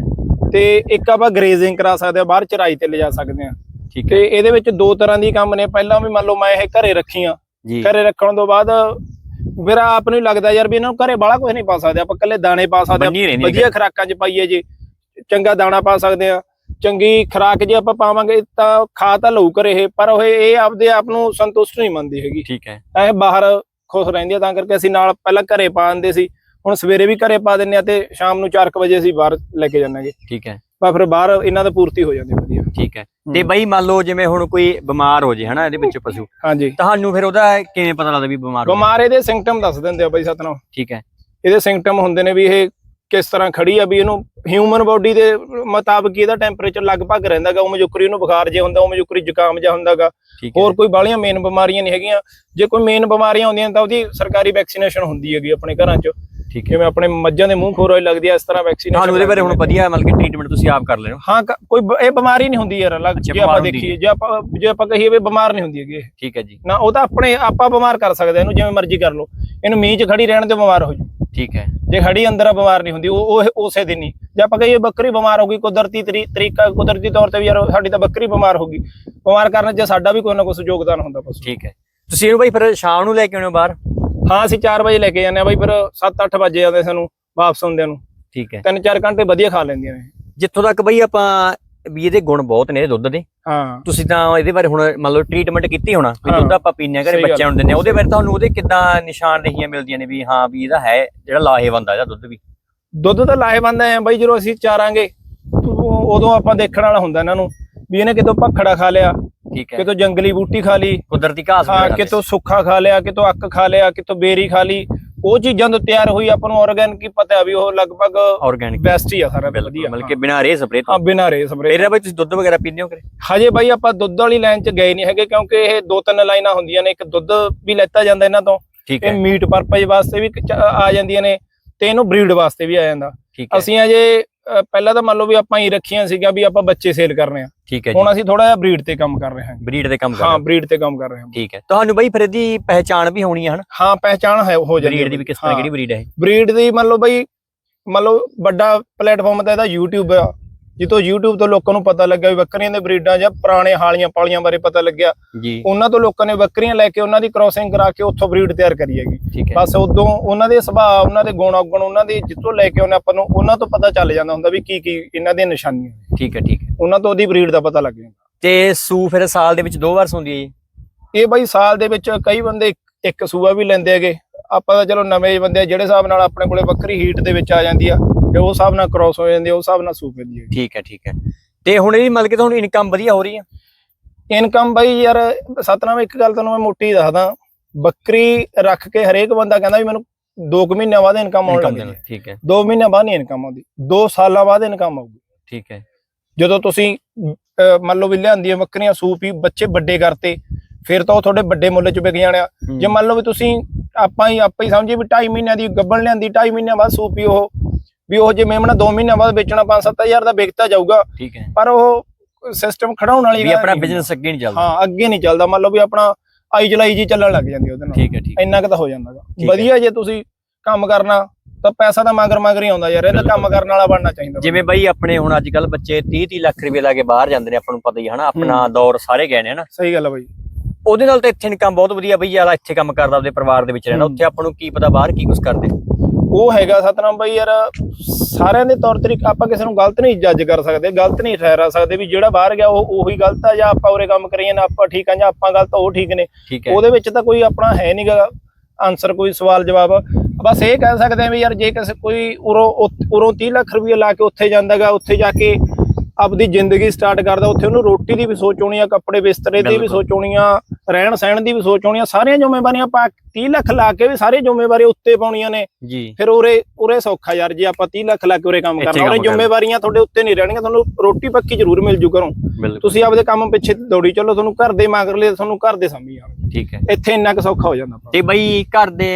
ਤੇ ਇੱਕ ਆਪਾਂ ਗਰੇਜ਼ਿੰਗ ਕਰਾ ਸਕਦੇ ਆ ਬਾਹਰ ਚਰਾਈ ਤੇ ਲਿਜਾ ਸਕਦੇ ਆ ਠੀਕ ਤੇ ਹੈ। ਇਹਦੇ ਵਿੱਚ ਦੋ ਤਰ੍ਹਾਂ ਦੀ ਕੰਮ ਨੇ। ਪਹਿਲਾਂ ਵੀ ਮੰਨ ਲਓ ਮੈਂ ਇਹ ਘਰੇ ਰੱਖੀਆਂ। ਜੀ। ਘਰੇ ਰੱਖਣ ਤੋਂ ਬਾਅਦ ਫਿਰ ਆਪ ਨੂੰ ਲੱਗਦਾ ਯਾਰ ਵੀ ਇਹਨਾਂ ਨੂੰ ਘਰੇ ਬਾਹਲਾ ਕੁਝ ਨਹੀਂ ਪਾ ਸਕਦੇ। ਆਪਾਂ ਇਕੱਲੇ ਦਾਣੇ ਪਾ ਸਕਦੇ ਆ ਵਧੀਆ ਖੁਰਾਕਾਂ 'ਚ ਪਾਈਏ ਜੀ। ਚੰਗਾ ਦਾਣਾ ਪਾ ਸਕਦੇ ਆ ਚੰਗੀ ਖੁਰਾਕ ਜੇ ਆਪਾਂ ਪਾਵਾਂਗੇ ਤਾਂ ਖਾ ਤਾਂ ਲਊ ਕਰੇ ਇਹ। ਪਰ ਉਹ ਇਹ ਆਪਦੇ ਆਪ ਨੂੰ ਸੰਤੁਸ਼ਟ ਨਹੀਂ ਮੰਨਦੀ ਹੈਗੀ। ਠੀਕ ਹੈ। ਐ ਬਾਹਰ ਖੁਸ਼ ਰਹਿੰਦੀ ਆ ਤਾਂ ਕਰਕੇ ਅਸੀਂ ਨਾਲ ਪਹਿਲਾਂ ਘਰੇ ਪਾ ਦਿੰਦੇ ਸੀ। ਹੁਣ ਸਵੇਰੇ ਵੀ ਘਰੇ ਪਾ ਦਿੰਨੇ ਆ ਤੇ ਸ਼ਾਮ ਨੂੰ 4 ਵਜੇ ਅਸੀਂ ਬਾਹਰ ਲੈ ਕੇ ਜਾਂਦੇ ਠੀਕ ਹੈ। ਪਰ ਫਿਰ ਬਾਹਰ ਇਹਨਾਂ ਦਾ ਪੂਰਤੀ ਹੋ ਜਾਂਦੀ ਵਧੀਆ। ਠੀਕ ਹੈ। ਤੇ ਬਈ ਮੰਨ ਲਓ ਜਿਵੇਂ ਹੁਣ ਕੋਈ ਬਿਮਾਰ ਹੋ ਜੇ ਹਨਾ ਇਹਦੇ ਵਿੱਚ ਪਸ਼ੂ। ਹਾਂਜੀ। ਤੁਹਾਨੂੰ ਫਿਰ ਉਹਦਾ ਕਿਵੇਂ ਪਤਾ ਲੱਗਦਾ ਵੀ ਬਿਮਾਰ ਹੋ ਬਿਮਾਰ ਇਹਦੇ ਸਿੰਪਟਮ ਦੱਸ ਦਿੰਦੇ ਆ ਬਾਈ ਸਤਨਾਮ। ਠੀਕ ਹੈ। ਇਹਦੇ ਸਿੰਪਟਮ ਹੁੰਦੇ ਨੇ ਵੀ ਇਹ ਕਿਸ ਤਰ੍ਹਾਂ ਖੜੀ ਆ ਵੀ ਇਹਨੂੰ ਹਿਊਮਨ ਬੋਡੀ ਦੇ ਮੁਤਾਬਕ ਇਹਦਾ ਟੈਂਪਰੇਚਰ ਲਗਭਗ ਰਹਿੰਦਾਗਾ ਉਹ ਮਜੁਕਰੀ ਨੂੰ ਬੁਖਾਰ ਜੇ ਹੁੰਦਾ ਉਹ ਮਜੁਕਰੀ ਜ਼ੁਕਾਮ ਜਿਹਾ ਹੁੰਦਾਗਾ। ਹੋਰ ਕੋਈ ਬਾਹਲੀਆਂ ਮੇਨ ਬਿਮਾਰੀਆਂ ਨਹੀਂ ਹੈਗੀਆਂ। ਜੇ ਕੋਈ ਮੇਨ ਬਿਮਾਰੀਆਂ ਹੁੰਦੀਆਂ ਤਾਂ ਉਹਦੀ ਸਰਕਾਰੀ ਵੈਕਸੀਨੇਸ਼ਨ ਹੁੰਦੀ ਹੈਗੀ ਆਪਣੇ ਘਰਾਂ 'ਚ। ਠੀਕ ਹੈ। ਜਿਵੇਂ ਆਪਣੇ ਮੱਝਾਂ ਦੇ ਮੂੰਹ ਖੋਰੋਈ ਲੱਗਦੀ ਆ ਇਸ ਤਰ੍ਹਾਂ ਵੈਕਸੀਨੇਸ਼ਨ ਤੁਹਾਨੂੰ ਉਹਦੇ ਬਾਰੇ ਹੁਣ ਵਧੀਆ ਮਤਲਬ ਕਿ ਟ੍ਰੀਟਮੈਂਟ ਤੁਸੀਂ ਆਪ ਕਰ ਲੈਣੋ ਹਾਂ। ਕ- ਕੋਈ ਬ- ਇਹ ਬਿਮਾਰੀ ਨਹੀਂ ਹੁੰਦੀ ਯਾਰ ਅਲੱਗ। ਜੇ ਬਿਮਾਰ ਆਪਾਂ ਹੁੰਦੀ ਦੇਖੀਏ ਜੇ ਆਪਾਂ ਜੇ ਆਪਾਂ ਕਹੀਏ ਵੀ ਬਿਮਾਰ ਨਹੀਂ ਹੁੰਦੀ ਹੈਗੀ ਇਹ। ਠੀਕ ਹੈ ਜੀ। ਨਾ ਉਹ ਤਾਂ ਆਪਣੇ ਆਪਾਂ ਬਿਮਾਰ ਕਰ ਸਕਦੇ ਇਹਨੂੰ ਜਿਵੇਂ ਮਰਜ਼ੀ ਕਰ ਲਓ। ਇਹਨੂੰ ਮੀਂਹ 'ਚ ਖੜੀ ਰਹਿਣ ਤੇ ਬਿਮਾਰ ਹੋ ਜੂ ਠੀਕ ਹੈ। ਜੇ ਖੜੀ ਅੰਦਰ ਆ ਬਿਮਾਰ ਨਹੀਂ ਹੁੰਦੀ ਉਹ ਉਹ ਉਸੇ ਦਿਨ ਹੀ। ਜੇ ਆਪਾਂ ਕਹੀਏ ਬੱਕਰੀ ਬਿਮਾਰ ਹੋ ਗਈ ਕੁਦਰਤੀ ਤਰੀ- ਤਰੀਕਾ ਕੁਦਰਤੀ ਤੌਰ ਤੇ ਵੀ ਯਾਰ ਸਾਡੀ ਤਾਂ ਬੱਕਰੀ ਬਿਮਾਰ ਹੋ ਗਈ। ਬਿਮਾਰ ਕਰਨ 'ਚ ਸਾਡਾ ਵੀ ਕੋਈ ਨਾ ਕੋਈ ਯੋਗਦਾਨ ਹੁੰਦਾ ਬਸ ਠੀਕ ਹੈ। ਤੁਸੀਂ ਇਹਨੂੰ ਬਾਈ ਫਿਰ ਸ਼ਾਮ ਨੂੰ ਲੈ ਕੇ ਆਉਣੇ ਹੋ ਬਾਹਰ? ਹਾਂ ਅਸੀਂ 4 ਵਜੇ ਲੈ ਕੇ ਜਾਂਦੇ ਆ ਬਾਈ ਫਿਰ 7-8 ਵਜੇ ਜਾਂਦੇ ਸਾਨੂੰ ਵਾਪਸ ਹੁੰਦਿਆਂ ਨੂੰ। ਠੀਕ ਹੈ। 3-4 ਘੰਟੇ ਵਧੀਆ ਖਾ ਲੈਂਦੀਆਂ ਨੇ। ਜਿੱਥੋਂ ਤੱਕ ਬਈ ਆਪਾਂ ਵੀ ਇਹਦੇ ਗੁਣ ਬਹੁਤ ਨੇ ਦੁੱਧ ਦੇ। ਹਾਂ। ਤੁਸੀਂ ਤਾਂ ਇਹਦੇ ਬਾਰੇ ਹੁਣ ਮੰਨ ਲਓ ਟ੍ਰੀਟਮੈਂਟ ਕੀਤੀ ਹੋਣਾ ਵੀ ਹਾਂ। ਦੁੱਧ ਆਪਾਂ ਪੀਨੇ ਘਰੇ। ਬੱਚਿਆਂ ਨੂੰ ਦਿੰਦੇ ਆ ਉਹਦੇ ਬਾਰੇ ਤੁਹਾਨੂੰ ਉਹਦੇ ਕਿੱਦਾਂ ਨਿਸ਼ਾਨਦੇਹੀਆਂ ਮਿਲਦੀਆਂ ਨੇ ਵੀ ਹਾਂ ਵੀ ਇਹਦਾ ਹੈ ਜਿਹੜਾ ਲਾਹੇਵੰਦ ਆ ਇਹਦਾ ਦੁੱਧ ਵੀ? ਦੁੱਧ ਤਾਂ ਲਾਹੇਵੰਦ ਆ ਬਾਈ ਜਦੋਂ ਅਸੀਂ ਚਾਰਾਂਗੇ ਉਦੋਂ ਆਪਾਂ ਦੇਖਣ ਵਾਲਾ ਹੁੰਦਾ ਇਹਨਾਂ ਨੂੰ ਵੀ ਇਹਨੇ ਕਿਤੋਂ ਭਖੜਾ ਖਾ ਲਿਆ। ਠੀਕ ਹੈ। ਕਿਤੋਂ ਜੰਗਲੀ ਬੂਟੀ ਖਾ ਲਈ ਕੁਦਰਤੀ ਘਾਸ ਹਾਂ ਕਿਤੋਂ ਸੁੱਖਾ ਖਾ ਲਿਆ ਕਿਤੋਂ ਅੱਕ ਖਾ ਲਿਆ ਕਿਤੋਂ ਬੇਰੀ ਖਾ ਲਈ ਉਹ ਚੀਜ਼ਾਂ ਤੋਂ ਤਿਆਰ ਹੋਈ ਆਪਾਂ ਨੂੰ ਆਰਗੈਨਿਕ ਹੀ ਪਤਾ ਵੀ ਉਹ ਲਗਭਗ ਆਰਗੈਨਿਕ ਬੈਸਟ ਹੀ ਆ ਸਾਰਾ ਬਿਲਕੁਲ ਵਧੀਆ। ਮਤਲਬ ਕਿ ਬਿਨਾਂ ਰੇ ਸਪਰੇ ਹਾਂ ਤੋਂ ਬਿਨਾਂ ਰੇ ਸਪਰੇ ਫਿਰ ਬਈ ਤੁਸੀਂ ਦੁੱਧ ਵਗੈਰਾ ਪੀਂਦੇ ਹੋ ਕਰੇ ਹਜੇ ਬਾਈ ਆਪਾਂ ਦੁੱਧ ਵਾਲੀ ਲਾਈਨ 'ਚ ਗਏ ਨਹੀਂ ਹੈਗੇ ਕਿਉਂਕਿ ਇਹ ਦੋ ਤਿੰਨ ਲਾਈਨਾਂ ਹੁੰਦੀਆਂ ਨੇ ਇੱਕ ਦੁੱਧ ਵੀ ਲੈਤਾ ਜਾਂਦਾ ਇਹਨਾਂ ਤੋਂ ਠੀਕ ਇਹ ਹੈ। ਮੀਟ ਪਰਪਸ ਵਾਸਤੇ ਵੀ ਆ ਜਾਂਦੀਆਂ ਨੇ ਤੇ ਇਹਨੂੰ ਬਰੀਡ ਵਾਸਤੇ ਵੀ ਆ ਜਾਂਦਾ। ਹੈ। ਅਸੀਂ ਅਜੇ ਪਹਿਲਾਂ ਤਾਂ ਮੰਨ ਲਓ ਵੀ ਆਪਾਂ ਹੀ ਰੱਖੀਆਂ ਸੀਗੀਆਂ ਵੀ ਆਪਾਂ ਬੱਚੇ ਸੇਲ ਕਰਨੇ ਆ। ਠੀਕ ਹੈ ਜੀ। ਹੁਣ ਅਸੀਂ ਥੋੜਾ ਜਿਹਾ ਬਰੀਡ ਤੇ ਕੰਮ ਕਰ ਰਹੇ ਹਾਂ ਬਰੀਡ ਦੇ ਕੰਮ ਕਰ ਹਾਂ ਰਹੇ ਹੋ। ਬਰੀਡ ਤੇ ਕੰਮ ਕਰ ਰਹੇ ਹਾਂ। ਠੀਕ ਹੈ। ਤੁਹਾਨੂੰ ਬਈ ਫਿਰ ਇਹਦੀ ਪਹਿਚਾਣ ਵੀ ਹੋਣੀ ਹੈ ਹਨਾ? ਹਾਂ ਪਹਿਚਾਣ ਹੈ ਜਾਂਦੀ ਬਰੀਡ ਦੀ ਵੀ ਕਿਸ ਤਰ੍ਹਾਂ ਕਿਹੜੀ ਬਰੀਡ ਹੈ? ਬਰੀਡ ਦੀ ਮੰਨ ਲਓ ਬਈ ਮੰਨ ਲਓ ਵੱਡਾ ਪਲੇਟਫਾਰਮ ਤਾਂ ਇਹਦਾ YouTube ਆ। ਜਿੱਥੋਂ YouTube ਤੋਂ ਲੋਕਾਂ ਨੂੰ ਪਤਾ ਲੱਗਿਆ ਵੀ ਬੱਕਰੀਆਂ ਦੇ ਬਰੀਡਾਂ ਜਾਂ ਪੁਰਾਣੇ ਹਾਲੀਆਂ ਪਾਲੀਆਂ ਬਾਰੇ ਪਤਾ ਲੱਗਿਆ ਜੀ। ਉਹਨਾਂ ਤੋਂ ਲੋਕਾਂ ਨੇ ਬੱਕਰੀਆਂ ਲੈ ਕੇ ਉਹਨਾਂ ਦੀ ਕ੍ਰਾਸਿੰਗ ਕਰਾ ਕੇ ਉੱਥੋਂ ਬਰੀਡ ਤਿਆਰ ਕਰੀ ਹੈਗੀ। ਬਸ ਉਦੋਂ ਉਹਨਾਂ ਦੇ ਸੁਭਾਅ ਉਹਨਾਂ ਦੇ ਗੁਣ ਔਗਣ ਉਹਨਾਂ ਦੇ ਜਿੱਥੋਂ ਲੈ ਕੇ ਉਹਨੇ ਆਪਾਂ ਨੂੰ ਉਹਨਾਂ ਤੋਂ ਪਤਾ ਚੱਲ ਜਾਂਦਾ ਹੁੰਦਾ ਵੀ ਕੀ ਕੀ ਇਹਨਾਂ ਦੀਆਂ ਨਿਸ਼ਾਨੀਆਂ। ਠੀਕ ਹੈ ਠੀਕ ਹੈ। ਉਹਨਾਂ ਤੋਂ ਉਹਦੀ ਬਰੀਡ ਦਾ ਪਤਾ ਲੱਗ ਜਾਂਦਾ। ਤੇ ਸੂ ਫਿਰ ਸਾਲ ਦੇ ਵਿੱਚ ਦੋ ਵਾਰ ਸੌਂਦੀ ਹੈ ਜੀ? ਇਹ ਬਈ ਸਾਲ ਦੇ ਵਿੱਚ ਕਈ ਬੰਦੇ ਇੱਕ- ਸੂਆ ਵੀ ਲੈਂਦੇ ਹੈਗੇ। ਆਪਾਂ ਤਾਂ ਚਲੋ ਨਵੇਂ ਬੰਦੇ ਜਿਹੜੇ ਹਿਸਾਬ ਨਾਲ ਆਪਣੇ ਕੋਲੇ ਬੱਕਰੀ ਹੀਟ ਦੇ ਵਿੱਚ ਆ ਜਾਂਦੀ ਆ। ਤੇ ਉਸ ਹਿਸਾਬ ਨਾਲ ਕ੍ਰਾਸ ਹੋ ਜਾਂਦੀ ਆ ਉਸ ਹਿਸਾਬ ਨਾਲ ਸੂ ਪੈਂਦੀ ਹੈ ਠੀਕ ਹੈ ਠੀਕ ਹੈ। ਤੇ ਹੁਣ ਇਹਦੀ ਮਤਲਬ ਕਿ ਤੁਹਾਨੂੰ ਇਨਕਮ ਵਧੀਆ ਹੋ ਰਹੀ ਹੈ ਇਨਕਮ ਬਈ ਯਾਰ ਸਤਨਾਮ ਇੱਕ ਗੱਲ ਤੁਹਾਨੂੰ ਮੈਂ ਮੋਟੀ ਦੱਸਦਾ। ਬੱਕਰੀ ਰੱਖ ਕੇ ਹਰੇਕ ਬੰਦਾ ਕਹਿੰਦਾ ਵੀ ਮੈਨੂੰ 2 ਮਹੀਨਿਆਂ ਬਾਅਦ ਇਨਕਮ ਆਉਣ ਇਨਕਮ ਲੱਗ ਗਈ ਠੀਕ ਹੈ। 2 ਮਹੀਨਿਆਂ ਬਾਅਦ ਨਹੀਂ ਇਨਕਮ ਆਉਂਦੀ 2 ਸਾਲਾਂ ਬਾਅਦ ਇਨਕਮ ਆਊਗੀ। ਠੀਕ ਹੈ। ਜਦੋਂ ਤੁਸੀਂ ਮੰਨ ਲਓ ਵੀ ਲਿਆਂਦੀਆਂ ਬੱਕਰੀਆਂ ਸੂਪ ਹੀ ਬੱਚੇ ਵੱਡੇ ਕਰਤੇ ਫਿਰ ਤਾਂ ਉਹ ਤੁਹਾਡੇ ਵੱਡੇ ਮੁੱਲ 'ਚ ਵਿਕ ਜਾਣਿਆ ਹੂੰ। ਜੇ ਮੰਨ ਲਓ ਵੀ ਤੁਸੀਂ ਆਪਾਂ ਹੀ ਆਪਾਂ ਹੀ ਸਮਝੀਏ ਵੀ 2.5 ਮਹੀਨਿਆਂ ਦੀ ਗੱਬਣ ਲਿਆਂਦੀ 2.5 ਮਹੀਨਿਆਂ ਬਾਅਦ ਸੂਪ ਹੀ ਉਹ ਵੀ ਉਹ ਜੇ ਮੇਮਣਾ 2 ਮਹੀਨਿਆਂ ਬਾਅਦ ਵੇਚਣਾ 5-7000 ਦਾ ਵਿਕਤਾ ਜਾਊਗਾ। ਠੀਕ ਹੈ। ਪਰ ਉਹ ਸਿਸਟਮ ਖੜਾਉਣ ਵਾਲੀ ਵੀ ਆਪਣਾ। ਬਿਜ਼ਨਸ ਅੱਗੇ ਨਹੀਂ ਚੱਲਦਾ। ਹਾਂ ਅੱਗੇ ਨਹੀਂ ਚੱਲਦਾ। ਮੰਨ ਲਓ ਵੀ ਆਪਣਾ ਆਈ ਜਲਾਈ ਜੀ ਚੱਲਣ ਲੱਗ ਜਾਂਦੀ ਉਹਦੇ ਨਾਲ। ਠੀਕ ਹੈ ਠੀਕ ਹੈ। ਇੰਨਾ ਕੁ ਤਾਂ ਹੋ ਜਾਂਦਾਗਾ। ਹੈ। ਵਧੀਆ ਜੇ ਤੁਸੀਂ ਕੰਮ ਕਰਨਾ ਤਾਂ ਪੈਸਾ ਤਾਂ ਮਗਰ ਮਗਰ ਹੀ ਆਉਂਦਾ ਯਾਰ। ਇਹ ਤਾਂ ਕੰਮ ਕਰਨ ਵਾਲਾ ਬਣਨਾ ਚਾਹੀਦਾ। ਜਿਵੇਂ ਬਾਈ ਆਪਣੇ ਹੁਣ ਅੱਜ ਕੱਲ ਬੱਚੇ 30 30 ਲੱਖ ਰੁਪਏ ਲਾ ਕੇ ਬਾਹਰ ਜਾਂਦੇ ਨੇ ਆਪਾਂ ਨੂੰ ਪਤਾ ਹੀ ਹੈ ਹਨਾ? ਆਪਣਾ ਦੌਰ ਸਾਰੇ ਗਏ ਨੇ ਹਨਾ? ਸਹੀ ਗੱਲ ਆ ਬਾਈ। ਉਹਦੇ ਨਾਲ ਤਾਂ ਇੱਥੇ ਇਨਕਮ ਬਹੁਤ ਵਧੀਆ। ਬਈ ਯਾਰ ਇੱਥੇ ਕੰਮ ਕਰਦਾ ਆਪਦੇ ਪਰਿਵਾਰ ਦੇ ਵਿੱਚ ਰਹਿਣਾ। ਹੂੰ। ਉੱਥੇ ਆਪਾਂ ਨੂੰ ਕੀ ਪਤਾ ਬਾਹਰ ਕੀ ਕੁਝ ਕਰਦੇ। ਉਹ ਹੈਗਾ ਸਤਨਾਮ ਬਾਈ ਯਾਰ ਸਾਰਿਆਂ ਦੇ ਤੌਰ ਤਰੀਕੇ ਆਪਾਂ ਕਿਸੇ ਨੂੰ ਗਲਤ ਨਹੀਂ ਜੱਜ ਕਰ ਸਕਦੇ ਗਲਤ ਨਹੀਂ ਠਹਿਰਾ ਸਕਦੇ ਵੀ ਜਿਹੜਾ ਬਾਹਰ ਗਿਆ ਉਹ ਉਹੀ ਗਲਤ ਆ ਜਾਂ ਆਪਾਂ ਉਰੇ ਕੰਮ ਕਰੀਏ ਨਾ ਆਪਾਂ ਠੀਕ ਆ ਜਾਂ ਆਪਾਂ ਗਲਤ ਉਹ ਠੀਕ ਨੇ। ਉਹਦੇ ਵਿੱਚ ਤਾਂ ਕੋਈ ਆਪਣਾ ਹੈ ਨਹੀਂਗਾ ਆਨਸਰ ਕੋਈ ਸਵਾਲ ਜਵਾਬ। ਬਸ ਇਹ ਕਹਿ ਸਕਦੇ ਆ ਵੀ ਯਾਰ ਜੇ ਕਿਸੇ ਕੋਈ ਉਰੋਂ ਉਰੋਂ 30 ਲੱਖ ਰੁਪਏ ਲਾ ਕੇ ਉੱਥੇ ਜਾਂਦਾਗਾ ਉੱਥੇ ਜਾ ਕੇ ਆਪਦੀ ਜ਼ਿੰਦਗੀ ਸਟਾਰਟ ਕਰਦਾ ਉੱਥੇ ਉਹਨੂੰ ਰੋਟੀ ਦੀ ਵੀ ਸੋਚ ਹੋਣੀ ਆ ਕੱਪੜੇ ਬਿਸਤਰੇ ਦੀ ਵੀ। ਸੋਚ ਹੋਣੀ ਆ ਰਹਿਣ ਸਹਿਣ ਦੀ ਵੀ ਸੋਚ ਹੋਣੀ ਆ ਸਾਰੀਆਂ ਜ਼ਿੰਮੇਵਾਰੀਆਂ ਆਪਾਂ 30 ਲੱਖ ਲਾ ਕੇ ਵੀ ਸਾਰੀਆਂ ਜ਼ਿੰਮੇਵਾਰੀਆਂ ਉੱਤੇ ਪਾਉਣੀਆਂ ਨੇ। ਫਿਰ ਉਰੇ ਉਰੇ ਸੌਖਾ ਯਾਰ ਜੇ ਆਪਾਂ 30 ਲੱਖ ਲਾ ਕੇ ਉਰੇ ਕੰਮ ਕਰਨਾ ਉਰੇ। ਜ਼ਿੰਮੇਵਾਰੀਆਂ ਤੁਹਾਡੇ ਉੱਤੇ ਨਹੀਂ ਰਹਿਣਗੀਆਂ ਤੁਹਾਨੂੰ ਰੋਟੀ ਪੱਕੀ ਜ਼ਰੂਰ ਮਿਲ ਜੂ ਘਰੋਂ। ਬਿਲਕੁਲ। ਤੁਸੀਂ ਆਪਦੇ ਕੰਮ ਪਿੱਛੇ ਦੌੜੀ ਚੱਲੋ ਤੁਹਾਨੂੰ ਘਰ ਦੇ ਮਗਰ ਲਈ ਤੁਹਾਨੂੰ ਘਰ ਦੇ ਸਾਂਭੀ ਜਾਣਗੇ ਠੀਕ ਹੈ। ਇੱਥੇ ਇੰਨਾ ਕੁ ਸੌਖਾ ਹੋ ਜਾਂਦਾ ਤੇ ਬਈ ਘਰ ਦੇ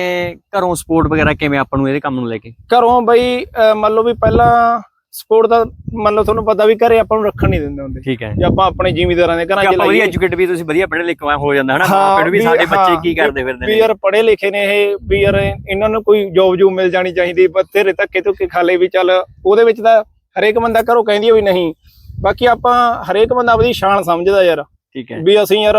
ਘਰੋਂ ਸਪੋਰਟ ਵਗੈਰਾ ਕਿਵੇਂ ਆਪਾਂ ਨੂੰ ਇਹਦੇ ਕੰਮ ਨੂੰ ਲੈ ਕੇ? ਘਰੋਂ ਬਈ ਮੰਨ ਲਓ ਵੀ ਪਹਿਲਾਂ ਸਪੋਰਟ ਦਾ ਮੰਨ ਲਓ ਤੁਹਾਨੂੰ ਪਤਾ ਵੀ ਘਰੇ ਆਪਾਂ ਨੂੰ ਰੱਖਣ ਨਹੀਂ ਦਿੰਦੇ ਹੁੰਦੇ। ਠੀਕ ਹੈ। ਜੇ ਆਪਾਂ ਆਪਣੇ ਜ਼ਿਮੀਂਦਾਰਾਂ ਦੇ ਘਰਾਂ 'ਚ ਆਪਾਂ ਵਧੀਆ ਐਜੂਕੇਟ ਵੀ ਤੁਸੀਂ ਵਧੀਆ ਪੜ੍ਹੇ ਲਿਖੇ ਹੋ ਜਾਂਦਾ ਹਨਾ ਹਾਂ, ਫਿਰ ਵੀ ਵੀ ਸਾਡੇ ਬੱਚੇ ਕੀ ਕਰਦੇ ਫਿਰਦੇ ਵੀ ਨੇ ਯਾਰ ਪੜ੍ਹੇ ਲਿਖੇ ਨੇ ਇਹ ਵੀ ਯਾਰ ਇਹਨਾਂ ਨੂੰ ਕੋਈ ਜੋਬ ਜੂਬ ਮਿਲ ਜਾਣੀ ਚਾਹੀਦੀ ਬਥੇਰੇ ਧੱਕੇ ਧੁੱਕੇ ਖਾ ਲਏ ਵੀ ਚੱਲ ਉਹਦੇ ਵਿੱਚ ਤਾਂ ਹਰੇਕ ਬੰਦਾ ਘਰੋਂ ਕਹਿੰਦੀ ਵੀ ਨਹੀਂ। ਬਾਕੀ ਆਪਾਂ ਹਰੇਕ ਬੰਦਾ ਆਪਣੀ ਸ਼ਾਨ ਸਮਝਦਾ ਯਾਰ। ਠੀਕ ਹੈ। ਵੀ ਅਸੀਂ ਯਾਰ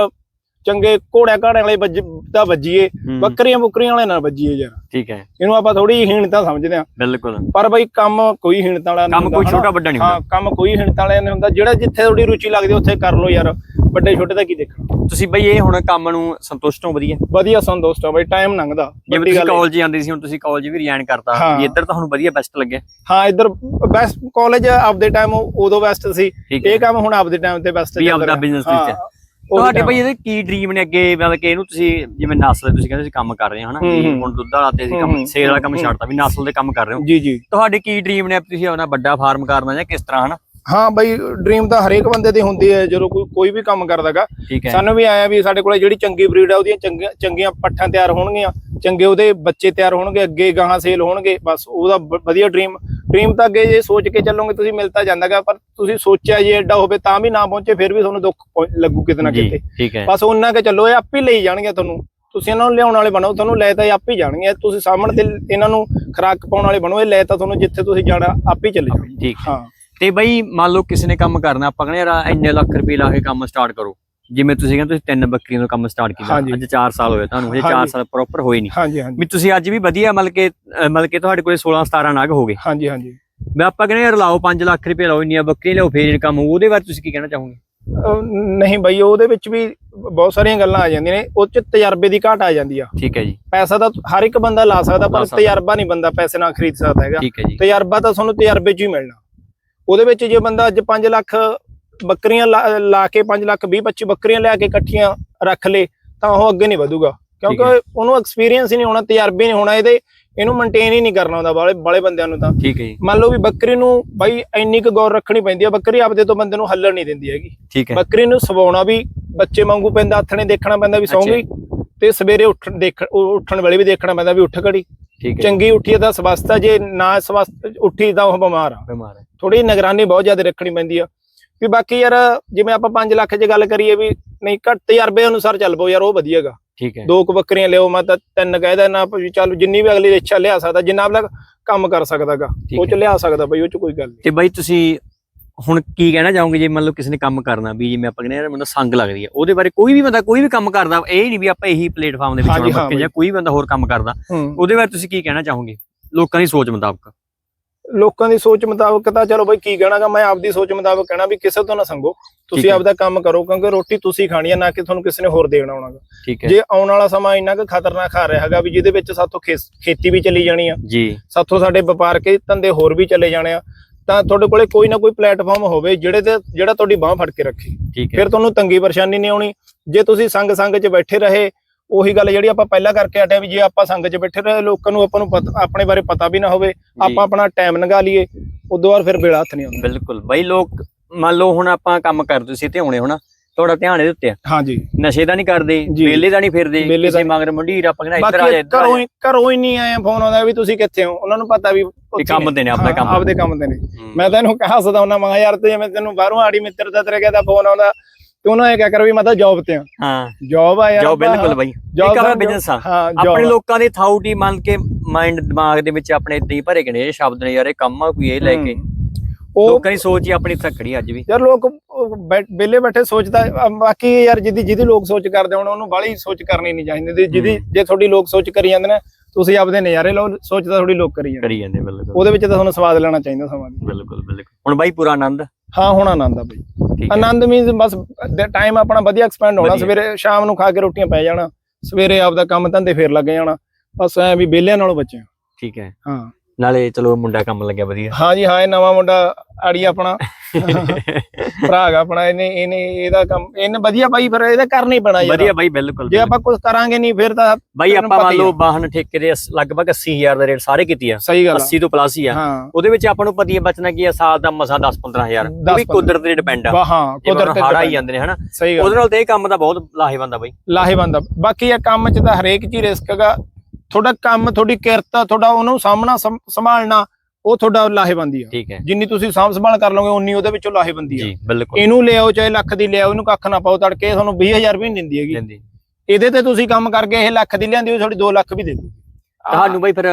ਚੰਗੇ ਘੋੜਿਆਂ ਘਾੜਿਆਂ ਵਾਲੇ ਵੱਜ ਦਾ ਵੱਜੀਏ ਹੂੰ, ਬੱਕਰੀਆਂ ਬੁੱਕਰੀਆਂ ਵਾਲੇ ਨਾਲ ਵੱਜੀਏ ਯਾਰ। ਠੀਕ ਹੈ। ਇਹਨੂੰ ਆਪਾਂ ਥੋੜੀ ਹੀਣਤਾ ਸਮਝਦੇ ਆ ਬਿਲਕੁਲ। ਪਰ ਬਈ ਕੰਮ ਕੋਈ ਹੀਣਤਾ ਵਾਲਾ ਨਹੀਂ ਕੰਮ ਕੋਈ? ਛੋਟਾ ਵੱਡਾ ਨਹੀਂ ਹਾਂ ਕੰਮ ਕੋਈ ਹੀਣਤਾ ਵਾਲਾ ਨਹੀਂ ਹੁੰਦਾ। ਜਿਹੜਾ ਜਿੱਥੇ ਤੁਹਾਡੀ ਰੁਚੀ ਲੱਗਦੀ ਉੱਥੇ ਕਰ ਲਓ ਯਾਰ। ਵੱਡੇ ਛੋਟੇ ਦਾ ਕੀ ਦੇਖਣਾ? ਤੁਸੀਂ ਬਈ ਇਹ ਹੁਣ ਕੰਮ ਨੂੰ ਸੰਤੁਸ਼ਟ ਹੋ ਵਧੀਆ? ਵਧੀਆ ਸੰਦੋਸਤ ਆ ਬਈ ਟਾਈਮ ਲੰਘਦਾ। ਜਿਵੇਂ ਤੁਸੀਂ। ਕਾਲਜ ਜਾਂਦੇ ਸੀ ਹੁਣ ਤੁਸੀਂ ਕਾਲਜ ਵੀ ਰਿਜ਼ਾਈਨ ਕਰਤਾ। ਹਾਂ। ਵੀ ਇੱਧਰ ਤੁਹਾਨੂੰ ਵਧੀਆ ਬੈਸਟ ਲੱਗਿਆ। ਹਾਂ ਇੱਧਰ ਬੈਸਟ ਕਾਲਜ ਆਪਦੇ ਟਾਈਮ ਉਦੋਂ ਬੈਸਟ ਸੀ। ਹੈ। ਇਹ ਕੰਮ ਹੁਣ ਆਪਦੇ ਟਾਈਮ ਤੇ ਬੈਸਟ ਵੀ ਆਪਦਾ business ਵਿੱਚ ਹੈ। ਤੁਹਾਡੇ ਬਈ ਇਹਦੇ ਕੀ ਡ੍ਰੀਮ ਨੇ ਅੱਗੇ? ਮਤਲਬ ਕਿ ਇਹਨੂੰ ਤੁਸੀਂ ਜਿਵੇਂ ਨਸਲ ਤੁਸੀਂ ਕਹਿੰਦੇ ਤੁਸੀਂ ਕੰਮ ਕਰ ਰਹੇ ਹੋ ਹਨਾ। ਹੁਣ ਦੁੱਧ ਵਾਲਾ ਤੇ ਅਸੀਂ ਕੰਮ ਸੇਲ ਵਾਲਾ ਕੰਮ। ਛੱਡਤਾ ਵੀ ਨਸਲ ਦੇ ਕੰਮ ਕਰ ਰਹੇ ਹੋ। ਜੀ ਜੀ। ਤੁਹਾਡੇ ਕੀ ਡ੍ਰੀਮ ਨੇ? ਤੁਸੀਂ ਆਪਣਾ ਵੱਡਾ ਫਾਰਮ ਕਰਨਾ ਜਾਂ ਕਿਸ ਤਰ੍ਹਾਂ ਹਨਾ? ਹਾਂ ਬਈ ਡ੍ਰੀਮ ਤਾਂ ਹਰੇਕ ਬੰਦੇ ਦੀ ਹੁੰਦੀ ਹੈ ਜਦੋਂ ਕੋਈ ਕੋਈ ਵੀ ਕੰਮ ਕਰਦਾਗਾ। ਠੀਕ ਹੈ। ਸਾਨੂੰ ਵੀ ਆਇਆ ਵੀ ਸਾਡੇ ਕੋਲੇ ਜਿਹੜੀ ਚੰਗੀ ਬਰੀਡ ਆ ਉਹਦੀਆਂ ਚੰਗੀਆਂ ਚੰਗੀਆਂ ਪੱਠਾਂ ਤਿਆਰ ਹੋਣਗੀਆਂ। ਚੰਗੇ ਉਹਦੇ ਬੱਚੇ ਤਿਆਰ ਹੋਣਗੇ ਅੱਗੇ ਗਾਹਾਂ ਸੇਲ ਹੋਣਗੇ ਬਸ ਉਹਦਾ ਵਧੀਆ ਡ੍ਰੀਮ ਡ੍ਰੀਮ ਤਾਂ ਅੱਗੇ ਜੇ ਸੋਚ ਕੇ ਚੱਲੋਗੇ ਤੁਸੀਂ ਮਿਲਤਾ ਜਾਂਦਾਗਾ ਪਰ ਤੁਸੀਂ ਸੋਚਿਆ ਜੇ ਐਡਾ ਹੋਵੇ ਤਾਂ ਵੀ ਨਾ ਪਹੁੰਚੇ ਫਿਰ ਵੀ ਤੁਹਾਨੂੰ ਦੁੱਖ ਲੱਗੂ ਕਿਤੇ ਨਾ ਕਿਤੇ। ਹੈ। ਬਸ ਉਹਨਾਂ ਕੇ ਚੱਲੋ ਇਹ ਆਪੇ ਲਈ ਜਾਣਗੇ ਤੁਹਾਨੂੰ। ਤੁਸੀਂ ਇਹਨਾਂ ਨੂੰ ਲਿਆਉਣ ਵਾਲੇ ਬਣੋ ਤੁਹਾਨੂੰ ਲੈ ਤਾਂ ਆਪੇ ਜਾਣਗੇ। ਤੁਸੀਂ ਸਾਹਮਣੇ ਤੇ ਇਹਨਾਂ ਨੂੰ ਖਰਾਕ ਪਾਉਣ ਵਾਲੇ ਬਣੋ ਇਹ ਲੈ ਤਾਂ ਤੁਹਾਨੂੰ ਜਿੱਥੇ ਤੁਸੀਂ ਜਾਣਾ ਆਪੇ ਹੀ ਚੱਲੇ ਜਾਣਗੇ ਠੀਕ ਹਾਂ। ਤੇ ਬਈ ਮੰਨ ਲਓ ਕਿਸੇ ਨੇ ਕੰਮ ਕਰਨਾ ਆਪਾਂ ਕਹਿੰਦੇ ਯਾਰ ਇੰਨੇ ਲੱਖ ਰੁਪਏ ਲਾ ਕੇ ਕੰਮ ਸਟਾਰਟ ਕਰੋ। ਜਿਵੇਂ ਤੁਸੀਂ ਕਹਿੰਦੇ ਤੁਸੀਂ ਤਿੰਨ ਬੱਕਰੀਆਂ ਤੋਂ ਕੰਮ ਸਟਾਰਟ ਕੀਤਾ। ਅੱਜ 4 ਸਾਲ ਹੋਏ ਤੁਹਾਨੂੰ ਹਜੇ 4 ਹਾਂਜੀ। ਸਾਲ ਪ੍ਰੋਪਰ ਹੋਏ ਨਹੀਂ। ਹਾਂਜੀ ਹਾਂਜੀ। ਵੀ ਤੁਸੀਂ ਅੱਜ ਵੀ ਵਧੀਆ ਮਤਲਬ ਕਿ ਮਤਲਬ ਕਿ ਤੁਹਾਡੇ ਕੋਲੇ 16 17 ਨਗ ਹੋ ਗਏ ਹਾਂਜੀ ਹਾਂਜੀ। ਮੈਂ ਆਪਾਂ ਕਹਿੰਦੇ ਯਾਰ ਲਾਓ 5 ਲੱਖ ਰੁਪਏ ਲਾਓ ਇੰਨੀਆਂ ਬੱਕਰੀਆਂ ਲਿਆਓ ਫੇਰ ਇਨਕਮ ਹੋਊ। ਉਹਦੇ ਬਾਰੇ ਤੁਸੀਂ ਕੀ ਕਹਿਣਾ ਚਾਹੋਗੇ? ਨਹੀਂ ਬਈ ਉਹਦੇ ਵਿੱਚ ਵੀ ਬਹੁਤ ਸਾਰੀਆਂ ਗੱਲਾਂ ਆ ਜਾਂਦੀਆਂ ਨੇ। ਉਹ ਚ ਤਜਰਬੇ ਦੀ ਘਾਟ ਆ ਜਾਂਦੀ ਆ। ਠੀਕ ਹੈ ਜੀ। ਪੈਸਾ ਤਾਂ ਹਰ ਇੱਕ ਬੰਦਾ ਲਾ ਸਕਦਾ ਪਰ। ਤਜਰਬਾ ਨਹੀਂ ਬੰਦਾ ਪੈਸੇ ਨਾਲ ਖਰੀਦ ਸਕਦਾ ਹੈਗਾ। ਠੀਕ ਹੈ ਜੀ। ਤਜਰਬਾ ਤਾਂ ਤੁਹਾਨੂੰ ਤਜਰਬੇ 'ਚ ਹੀ ਮਿਲਣਾ। ਉਹਦੇ ਵਿੱਚ ਜੇ ਬੰਦਾ ਅੱਜ 5 ਲੱਖ ਬੱਕਰੀਆਂ ਲਾ ਲਾ ਕੇ 5 ਲੱਖ 20 25 ਬੱਕਰੀਆਂ ਲਿਆ ਕੇ ਇਕੱਠੀਆਂ ਰੱਖ ਲੇ ਤਾਂ ਉਹ ਅੱਗੇ ਨਹੀਂ ਵਧੂਗਾ। ਕਿਉਂਕਿ ਉਹਨੂੰ ਐਕਸਪੀਰੀਅੰਸ ਹੀ ਨਹੀਂ ਹੋਣਾ ਤਜਰਬੇ ਨਹੀਂ ਹੋਣਾ ਇਹਦੇ ਇਹਨੂੰ ਮੇਨਟੇਨ ਹੀ ਨਹੀਂ ਕਰਨਾ ਹੁੰਦਾ ਬਾਲੇ ਬਾਲੇ ਬੰਦਿਆਂ ਨੂੰ ਤਾਂ। ਠੀਕ ਹੈ ਜੀ। ਮੰਨ ਲਓ ਵੀ ਬੱਕਰੀ ਨੂੰ ਬਾਈ ਇੰਨੀ ਕੁ ਗੌਰ ਰੱਖਣੀ ਪੈਂਦੀ ਆ ਬੱਕਰੀ ਆਪਦੇ ਤੋਂ ਬੰਦੇ ਨੂੰ ਹੱਲਣ ਨਹੀਂ ਦਿੰਦੀ ਹੈਗੀ। ਠੀਕ ਹੈ। ਬੱਕਰੀ ਨੂੰ ਸਵਾਉਣਾ ਵੀ ਬੱਚੇ ਵਾਂਗੂ ਪੈਂਦਾ ਹੱਥਣੇ ਦੇਖਣਾ ਪੈਂਦਾ ਵੀ ਅੱਛਾ। ਸੌਂਗੀ ਤੇ ਸਵੇਰੇ ਉੱਠ ਦੇਖ ਉੱਠਣ ਵੇਲੇ ਵੀ ਦੇਖਣਾ ਪੈਂਦਾ ਵੀ ਉੱਠ ਹੈ। ਚੰਗੀ ਉੱਠੀ ਤਾਂ ਸਵਸਥਾ ਜੇ ਨਾ ਸਵਸਥ ਉੱਠੀ ਤਾਂ ਉਹ ਬਿਮਾਰ ਆ। ਬਿਮਾਰ ਹੈ ਥੋੜੀ ਨਿਗਰਾਨੀ ਬਹੁਤ ਜ਼ਿਆਦਾ ਰੱਖਣੀ ਪੈਂਦੀ ਆ। ਵੀ ਬਾਕੀ ਯਾਰ ਜਿਵੇਂ ਆਪਾਂ 5 ਲੱਖ 'ਚ ਗੱਲ ਕਰੀਏ ਵੀ ਨਹੀਂ ਘੱਟ ਤਜਰਬੇ ਅਨੁਸਾਰ ਚੱਲ ਪਓ ਯਾਰ ਉਹ ਵਧੀਆਗਾ ਠੀਕ ਹੈ। ਦੋ ਕੁ ਬੱਕਰੀਆਂ ਲਿਓ ਮੈਂ ਤਾਂ ਤਿੰਨ ਕਹਿਦਾ ਨਾ ਵੀ ਚੱਲ ਜਿੰਨੀ ਵੀ ਅਗਲੀ ਇੱਛਾ ਲਿਆ ਸਕਦਾ ਜਿੰਨਾ ਅਗਲਾ ਕੰਮ ਕਰ ਸਕਦਾਗਾ ਉਹ ਚ। ਲਿਆ ਸਕਦਾ ਬਈ ਉਹ ਚ ਕੋਈ ਗੱਲ ਨਹੀਂ ਤੇ ਬਾਈ ਤੁਸੀਂ ਹੁਣ ਕੀ ਕਹਿਣਾ ਚਾਹੋਗੇ ਜੇ ਮੰਨ ਲਓ ਕਿਸੇ ਨੇ ਕੰਮ ਕਰਨਾ ਵੀ ਜਿਵੇਂ ਆਪਾਂ ਕਹਿੰਦੇ ਯਾਰ ਮੈਨੂੰ ਸੰਗ ਲੱਗਦੀ ਹੈ ਉਹਦੇ ਬਾਰੇ ਕੋਈ ਵੀ ਬੰਦਾ ਕੋਈ ਵੀ ਕੰਮ ਕਰਦਾ ਇਹ ਨਹੀਂ ਵੀ ਆਪਾਂ ਇਹੀ ਪਲੇਟਫਾਰਮ ਦੇ ਵਿੱਚ ਹਾਂਜੀ, ਆਉਣਾ ਹਾਂ ਬੱਕੇ ਜਾਂ ਕੋਈ ਵੀ ਬੰਦਾ ਹੋਰ ਕੰਮ ਕਰਦਾ ਉਹਦੇ ਬਾਰੇ ਤੁਸੀਂ ਕੀ ਕਹਿਣਾ ਚਾਹੋਗੇ? ਲੋਕਾਂ ਦੀ ਸੋਚ ਮੁਤਾਬਕ। ਲੋਕਾਂ ਦੀ ਸੋਚ ਮੁਤਾਬਕ ਤਾਂ ਚਲੋ ਬਈ ਕੀ ਕਹਿਣਾਗਾ ਮੈਂ ਆਪਦੀ ਸੋਚ ਮੁਤਾਬਕ ਕਹਿਣਾ ਵੀ ਕਿਸੇ ਤੋਂ ਨਾ ਸੰਗੋ। ਤੁਸੀਂ। ਆਪਦਾ ਕੰਮ ਕਰੋ ਕਿਉਂਕਿ ਰੋਟੀ ਤੁਸੀਂ ਖਾਣੀ ਹੈ ਨਾ ਕਿ ਤੁਹਾਨੂੰ ਕਿਸੇ ਨੇ ਹੋਰ ਦੇਣ ਆਉਣਾਗਾ ਜੇ ਆਉਣ ਵਾਲਾ ਸਮਾਂ ਇੰਨਾ ਕੁ ਖਤਰਨਾਕ ਆ ਰਿਹਾ ਹੈਗਾ ਵੀ ਜਿਹਦੇ ਵਿੱਚ ਸਾਥੋਂ ਖੇਤੀ ਵੀ ਚੱਲੀ ਜਾਣੀ ਆ ਜੀ। ਸਾਥੋਂ ਸਾਡੇ ਵਪਾਰ ਕੇ ਧੰਦੇ ਹੋਰ ਵੀ ਚੱਲੇ ਜਾਣੇ ਆ ਤਾਂ ਤੁਹਾਡੇ ਕੋਲੇ ਕੋਈ ਨਾ ਕੋਈ ਪਲੇਟਫਾਰਮ ਹੋਵੇ ਜਿਹੜੇ ਤੇ ਜਿਹੜਾ ਤੁਹਾਡੀ ਬਾਹ ਫੜ ਕੇ ਰੱਖੇ। ਫਿਰ ਤੁਹਾਨੂੰ ਤੰਗੀ ਪਰੇਸ਼ਾਨੀ ਨਹੀਂ ਆਉਣੀ। ਜੇ ਤੁਸੀਂ ਸੰਗ ਸੰਗ 'ਚ ਬੈਠੇ ਰਹੇ ਉਹੀ ਗੱਲ ਜਿਹੜੀ ਆਪਾਂ ਪਹਿਲਾਂ ਕਰਕੇ ਹਟਿਆ ਵੀ ਜੇ ਆਪਾਂ ਸੰਗ 'ਚ ਬੈਠੇ ਰਹੇ ਲੋਕਾਂ ਨੂੰ ਆਪਾਂ ਨੂੰ ਆਪਣੇ ਬਾਰੇ ਪਤਾ ਵੀ ਨਾ ਹੋਵੇ ਆਪਾਂ ਆਪਣਾ ਟਾਈਮ ਲੰਘਾ ਲਈਏ ਉਦੋਂ ਬਾਅਦ ਫਿਰ ਵੇਲਾ ਹੱਥ ਨਹੀਂ ਆਉਂਦਾ। ਬਿਲਕੁਲ। ਬਾਈ ਲੋਕ ਮੰਨ ਲਓ ਹੁਣ ਆਪਾਂ ਕੰਮ ਕਰਦੇ ਸੀ ਤੇ ਹੁਣੇ ਹੁਣ ਤੁਹਾਡਾ ਧਿਆਨ ਇਹਦੇ ਉੱਤੇ ਆ। ਹਾਂਜੀ। ਨਸ਼ੇ ਦਾ ਨਹੀਂ ਕਰਦੇ। ਵੇਲੇ ਦਾ ਨਹੀਂ ਫਿਰਦੇ ਕਿਸੇ। ਮਗਰ ਮੰਡੀਰ ਆਪਾਂ ਕਹਿੰਦਾ ਇੱਧਰ ਆ ਜਾ ਇੱਧਰ ਘਰੋਂ ਘਰੋਂ ਹੀ ਨਹੀਂ ਆਏ ਫੋਨ ਆਉਂਦਾ ਵੀ ਤੁਸੀਂ ਕਿੱਥੇ ਹੋ? ਉਹਨਾਂ ਨੂੰ ਪਤਾ ਵੀ ਕੰਮ ਦੇ ਨੇ, ਆਪਣਾ ਕੰਮ। ਆਪਦੇ ਕੰਮ ਦੇ ਨੇ। ਮੈਂ ਤਾਂ ਇਹਨੂੰ ਕਿਹਾ ਹੱਸਦਾ ਹੁੰਦਾ ਮੈਂ ਯਾਰ ਤੇ ਜਿਵੇਂ ਤੈਨੂੰ ਬਾਹਰੋਂ ਆੜੀ ਮਿੱਤਰ ਦਾ ਤੇਰੇ ਕਹਿੰਦਾ ਫੋਨ ਆਉਂਦਾ। ਤੇ ਉਹਨਾਂ ਇਹ ਕਿਹਾ ਕਰ ਵੀ ਮੈਂ ਤਾਂ ਜੌਬ ਤੇ ਆ। ਹਾਂ। ਜੌਬ ਆ ਯਾਰ ਜੋ ਆਪਾਂ- ਬਿਲਕੁਲ ਬਾਈ। ਇੱਕ ਆਪਣਾ। ਬਿਜ਼ਨਸ ਆ। ਆਪਣੇ। ਲੋਕਾਂ ਦੇ ਥਾਊਟ ਹੀ ਮੰਨ ਕੇ ਮਾਈਂਡ ਦਿਮਾਗ ਦੇ ਵਿੱਚ ਆਪਣੇ ਇਦਾਂ ਹੀ ਭਰੇ ਗਏ ਨੇ ਇਹ ਸ਼ਬਦ ਨੇ ਯਾਰ ਇਹ ਕੰਮ ਆ ਕੋਈ ਇਹ ਲੈ ਕੇ। ਉਹ ਲੋਕਾਂ ਦੀ ਸੋਚ ਹੀ ਆਪਣੀ ਤੱਕੜੀ ਅੱਜ ਵੀ। ਯਾਰ ਲੋਕ ਉਹ ਬੈ- ਵਿਹਲੇ ਬੈਠੇ ਸੋਚਦਾ ਬਾਕੀ ਯਾਰ ਜਿਹਦੀ ਜਿਹਦੀ ਲੋਕ ਸੋਚ ਕਰਦੇ ਹੁਣ ਉਹਨੂੰ ਬਾਹਲੀ ਸੋਚ ਕਰਨੀ ਨਹੀਂ ਚਾਹੀਦੀ ਜਿਹਦੀ ਜੇ ਤੁਹਾਡੀ ਲੋਕ ਸੋਚ ਕਰੀ ਜਾਂਦੇ ਨੇ ਤੁਸੀਂ ਆਪਦੇ ਨਜ਼ਾਰੇ ਲਓ ਸੋਚ ਤਾਂ ਥੋੜੀ ਲੋਕ ਕਰੀ ਜਾਂਦੇ। ਕਰੀ ਜਾਂਦੇ ਬਿਲਕੁਲ। ਉਹਦੇ ਵਿੱਚ ਤਾਂ ਤੁਹਾਨੂੰ ਸਵਾਦ ਲੈਣਾ ਚਾਹੀਦਾ ਸਮਾਂ। ਦੀ ਬਿਲਕੁਲ ਬਿਲਕੁਲ। ਹੁਣ ਬਾਈ ਪੂਰਾ ਆਨੰਦ? ਹਾਂ ਹੁਣ ਆਨੰਦ ਆ ਬਈ। ਆਨੰਦ ਮੀਨਸ ਬਸ ਟਾਈਮ ਆਪਣਾ ਵਧੀਆ ਐਕਸਪੈਂਡ ਹੋਣਾ। ਸਵੇਰੇ ਸ਼ਾਮ ਨੂੰ ਖਾ ਕੇ ਰੋਟੀਆਂ ਪੈ ਜਾਣਾ। ਸਵੇਰੇ ਆਪਦਾ ਕੰਮ ਧੰਦੇ ਫੇਰ ਲੱਗ ਜਾਣਾ। ਬਸ ਐ ਵੀ ਵਿਹਲਿਆਂ ਨਾਲੋਂ ਬਚੇ ਠੀਕ ਹੈ। ਹਾਂ। ਨਾਲੇ ਚਲੋ ਮੁੰਡਾ ਕੰਮ ਲੱਗਿਆ ਵਧੀਆ। ਹਾਂ ਜੀ ਹਾਂ ਇਹ ਨਵਾਂ ਮੁੰਡਾ ਆੜੀ ਆਪਣਾ। ਭਰਾ ਹੈਗਾ ਆਪਣਾ ਇਹਨੇ ਇਹਨੇ ਇਹਦਾ ਕੰਮ ਇਹਨੇ ਵਧੀਆ ਬਾਈ ਫਿਰ ਇਹਦਾ ਕਰਨਾ ਹੀ ਪੈਣਾ ਯਾਰ। ਵਧੀਆ ਬਾਈ ਬਿਲਕੁਲ ਜੇ ਆਪਾਂ ਕੁਝ ਕਰਾਂਗੇ ਨਹੀਂ ਫਿਰ ਤਾਂ ਬਾਈ ਆਪਾਂ ਮੰਨ ਲਓ। ਵਾਹਨ ਠੇਕੇ ਦੇ ਲਗਭਗ 80000 ਦਾ ਰੇਟ ਸਾਰੇ ਕੀਤੀ ਆ ਸਹੀ ਗੱਲ ਆ। 80 ਤੋਂ ਪਲੱਸ ਹੀ ਆ। ਉਹਦੇ ਵਿੱਚ ਆਪਾਂ ਨੂੰ ਪਤੀ ਬਚਣਾ ਕੀ ਆ ਸਾਲ ਦਾ ਮਸਾ 10 15000 ਉਹ ਵੀ 10-15 ਕੁਦਰਤ ਤੇ ਡਿਪੈਂਡ ਆ। ਹਾਂ ਕੁਦਰਤ ਕੁਦਰਤ ਹਾੜਾ ਹੀ ਤੇ ਜਾਂਦੇ ਨੇ ਹਨਾ? ਸਹੀ ਗੱਲ ਉਹਦੇ ਨਾਲ ਤੇ ਇਹ ਕੰਮ ਦਾ ਬਹੁਤ ਲਾਹੇਵੰਦ ਆ ਬਾਈ। ਲਾਹੇਵੰਦ ਆ। ਬਾਕੀ ਇਹ ਕੰਮ 'ਚ ਤਾਂ ਹਰੇਕ ਚੀਜ਼ ਰਿਸਕ ਹੈਗਾ। ਤੁਹਾਡਾ ਕੰਮ ਤੁਹਾਡੀ ਕਿਰਤ ਤੁਹਾਡਾ ਉਹਨੂੰ ਸਾਹਮਣਾ ਸੰਭਾਲਣਾ। ਉਹ ਤੁਹਾਡਾ ਲਾਹੇਵੰਦੀ ਆ। ਠੀਕ ਹੈ। ਜਿੰਨੀ ਤੁਸੀਂ ਸਾਂਭ ਸੰਭਾਲ ਕਰ ਲਓਗੇ ਉਨੀ ਉਹਦੇ ਵਿੱਚੋਂ ਲਾਹੇਵੰਦੀ ਆ। ਜੀ ਬਿਲਕੁਲ। ਇਹਨੂੰ ਲਿਆਓ ਚਾਹੇ ਲੱਖ ਦੀ ਲਿਆਓ ਇਹਨੂੰ ਕੱਖ ਨਾ ਪਾਓ ਤੜਕੇ ਤੁਹਾਨੂੰ 20000 ਵੀ ਨਹੀਂ ਦਿੰਦੀ ਹੈਗੀ। ਇਹਦੇ ਤੇ ਤੁਸੀਂ ਕੰਮ ਕਰਕੇ ਇਹ ਲੱਖ ਦੀ ਲਿਆਂਦੀ ਹੋਈ ਤੁਹਾਡੀ 2 ਲੱਖ ਵੀ ਦੇ ਦੂ ਤੁਹਾਨੂੰ ਬਾਈ ਫਿਰ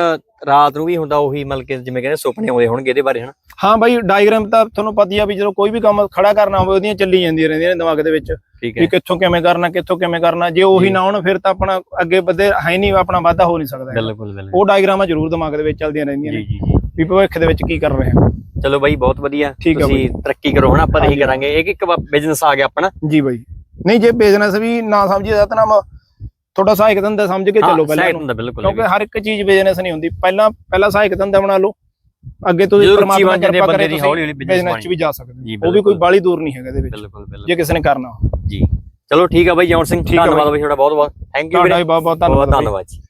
ਰਾਤ ਨੂੰ ਵੀ ਹੁੰਦਾ ਉਹੀ ਮਤਲਬ ਕਿ ਜਿਵੇਂ ਕਹਿੰਦੇ ਸੁਪਨੇ ਆਉਂਦੇ ਹੋਣਗੇ ਇਹਦੇ ਬਾਰੇ ਹਨਾ? ਹਾਂ ਬਾਈ ਡਾਇਗਰਾਮ ਤਾਂ ਤੁਹਾਨੂੰ ਪਤਾ ਹੀ ਆ ਵੀ ਜਦੋਂ ਕੋਈ ਵੀ ਕੰਮ ਖੜਾ ਕਰਨਾ ਹੋਵੇ ਉਹਦੀਆਂ ਚੱਲੀ ਜਾਂਦੀਆਂ ਰਹਿੰਦੀਆਂ ਨੇ ਦਿਮਾਗ ਦੇ ਵਿੱਚ। ਵੀ ਕਿੱਥੋਂ ਕਿਵੇਂ ਕਰਨਾ ਕਿੱਥੋਂ ਕਿਵੇਂ ਕਰਨਾ ਜੇ ਉਹੀ। ਨਾ ਹੋਣ ਫਿਰ ਤਾਂ ਆਪਣਾ ਅੱਗੇ ਵਧੇ ਹੈ ਨਹੀਂ ਆਪਣਾ ਵਾਧਾ ਹੋ ਨਹੀਂ ਸਕਦਾ। ਬਿਲਕੁਲ ਬਿਲਕੁਲ। ਉਹ ਡਾਇਗਰਾਮਾਂ ਜ਼ਰੂਰ ਦਿਮਾਗ ਦੇ ਵਿੱਚ ਚੱਲਦੀਆਂ ਰਹਿੰਦੀਆਂ ਜੀ ਨੇ ਜੀ ਜੀ। ਵੀ ਭਵਿੱਖ ਦੇ ਵਿੱਚ ਕੀ ਕਰ ਰਹੇ ਹਾਂ? ਚਲੋ ਬਾਈ ਬਹੁਤ ਵਧੀਆ। ਤੁਸੀਂ ਤਰੱਕੀ ਕਰੋ ਹਨਾ? ਆਪਾਂ ਤਾਂ ਇਹੀ। ਕਰਾਂਗੇ। ਇੱਕ ਇੱਕ ਬਿਜ਼ਨਸ ਆ ਗਿਆ ਆਪਣਾ। ਜੀ ਬਾਈ। ਨਹੀਂ ਜੇ ਬਿਜ਼ਨਸ ਵੀ ਨਾ ਸਮਝੀਏ ਤਾਂ ਨਾਮ ਥੋੜਾ ਸਹਾਇਕ ਧੰਦਾ ਸਮਝ ਕੇ ਚੱਲੋ ਪਹਿਲਾਂ ਕਿਉਂਕਿ ਹਰ ਇੱਕ ਚੀਜ਼ ਬਿਜ਼ਨਸ ਨਹੀਂ ਹੁੰਦੀ। ਪਹਿਲਾਂ ਪਹਿਲਾਂ ਸਹਾਇਕ ਧੰਦਾ ਬਣਾ ਲਓ। ਅੱਗੇ ਰੁਚੀ ਪਰਮਾਤਮਾ ਕਿਰਪਾ ਕਰੇ ਦੀ ਤੁਸੀਂ ਹੌਲੀ ਹੌਲੀ ਬਿਜ਼ਨਸ 'ਚ ਵੀ ਜਾ ਸਕਦੇ ਹੋ। ਉਹ ਵੀ ਕੋਈ। ਬਾਲੀ ਦੂਰ ਨਹੀਂ ਹੈਗਾ ਇਹਦੇ ਵਿੱਚ। ਬਿਲਕੁਲ ਬਿਲਕੁਲ। ਜੇ ਕਿਸੇ ਨੇ ਕਰਨਾ ਜੀ। ਚਲੋ ਠੀਕ ਆ ਬਾਈ ਜੌਨ ਸਿੰਘ ਧੰਨਵਾਦ ਬਾਈ। ਤੁਹਾਡਾ ਬਹੁਤ ਬਹੁਤ ਥੈਂਕ ਯੂ ਤੁਹਾਡਾ ਬਹੁਤ ਬਹੁਤ ਧੰਨਵਾਦ। ਧੰਨਵਾਦ ਜੀ।